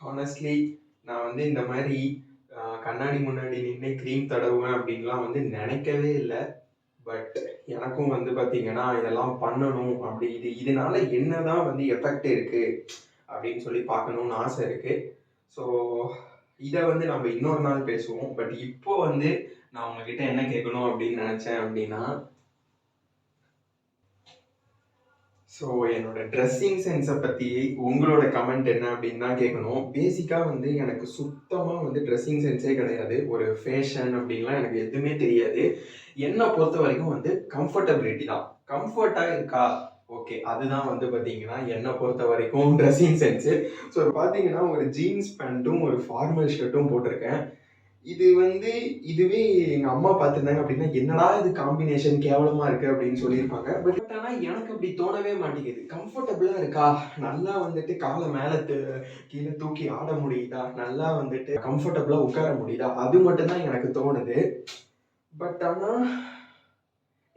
Honestly நான் வந்து இந்த மாதிரி கண்ணாடி முன்னாடி நின்று க்ரீம் தடவுவேன் அப்படின்லாம் வந்து நினைக்கவே இல்லை. பட் எனக்கும் வந்து பார்த்தீங்கன்னா இதெல்லாம் பண்ணணும் அப்படி இது இதனால என்னதான் வந்து எஃபெக்ட் இருக்குது அப்படின்னு சொல்லி பார்க்கணுன்னு ஆசை இருக்குது ஸோ இதை வந்து நம்ம இன்னொரு நாள் பேசுவோம். பட் இப்போ வந்து நான் உங்ககிட்ட என்ன கேட்கணும் அப்படின்னு நினச்சேன் அப்படின்னா ஸோ என்னோட ட்ரெஸ்ஸிங் சென்ஸை பற்றி உங்களோட கமெண்ட் என்ன அப்படின்னு தான் கேட்கணும் பேசிக்காக வந்து எனக்கு சுத்தமாக வந்து ட்ரெஸ்ஸிங் சென்ஸே கிடையாது. ஒரு ஃபேஷன் அப்படின்லாம் எனக்கு எதுவுமே தெரியாது. என்னை பொறுத்த வரைக்கும் வந்து கம்ஃபர்டபிலிட்டி தான். கம்ஃபர்ட்டாக இருக்கா? ஓகே அதுதான் வந்து பார்த்தீங்கன்னா என்னை பொறுத்த வரைக்கும் ட்ரெஸ்ஸிங் சென்ஸு ஸோ பார்த்தீங்கன்னா ஒரு ஜீன்ஸ் பேண்ட்டும் ஒரு ஃபார்மல் ஷர்ட்டும் போட்டிருக்கேன். இது வந்து இதுவே எங்கள் அம்மா பார்த்துருந்தாங்க அப்படின்னா என்னடா இது காம்பினேஷன் கேவலமாக இருக்குது அப்படின்னு சொல்லியிருப்பாங்க. பட் ஆனால் எனக்கு அப்படி தோணவே மாட்டேங்குது. கம்ஃபர்டபுளாக இருக்கா? நல்லா வந்துட்டு காலை மேலே கீழே தூக்கி ஆட முடியுதா? நல்லா வந்துட்டு கம்ஃபர்டபுளாக உட்கார முடியுதா? அது மட்டும்தான் எனக்கு தோணுது. பட் ஆனால்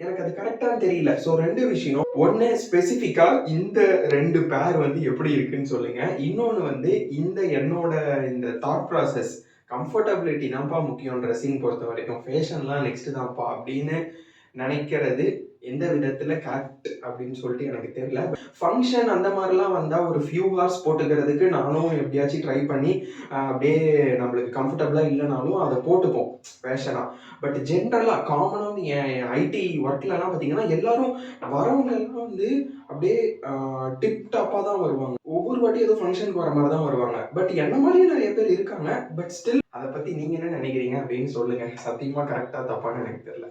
எனக்கு அது கரெக்டாக தெரியல. ஸோ ரெண்டு விஷயம். ஒன்று ஸ்பெசிஃபிக்காக இந்த ரெண்டு பேர் வந்து எப்படி இருக்குன்னு சொல்லுங்க. இன்னொன்று வந்து இந்த என்னோட இந்த தாட் ப்ராசஸ் கம்ஃபர்டபிலிட்டி தான்ப்பா முக்கியம் ட்ரெஸ்ஸிங் பொறுத்த வரைக்கும். ஃபேஷன்லாம் நெக்ஸ்ட் தான்ப்பா. அப்படின்னு நினைக்கிறது எந்த விதத்தில் கரெக்ட் அப்படின்னு சொல்லிட்டு எனக்கு தெரியல. ஃபங்க்ஷன் அந்த மாதிரிலாம் வந்தால் ஒரு ஃபியூ ஹவர்ஸ் போட்டுக்கிறதுக்கு நானும் எப்படியாச்சும் ட்ரை பண்ணி அப்படியே நம்மளுக்கு கம்ஃபர்டபுளாக இல்லைனாலும் அதை போட்டுப்போம் ஃபேஷனாக பட் ஜென்ரலாக காமனாக என் ஐடி ஒர்க்லலாம் பார்த்தீங்கன்னா எல்லாரும் வரவங்க எல்லாம் வந்து அப்படியே டிப் டாப்பாக தான் வருவாங்க. ஒவ்வொரு வாட்டி ஏதோ ஃபங்க்ஷனுக்கு வர மாதிரி தான் வருவாங்க. பட் என்ன மாதிரியே நிறைய பேர் இருக்காங்க பட் ஸ்டில் அதை பற்றி நீங்கள் என்ன நினைக்கிறீங்க அப்படின்னு சொல்லுங்கள் சத்தியமாக கரெக்டாக தப்பான்னு எனக்கு தெரியல.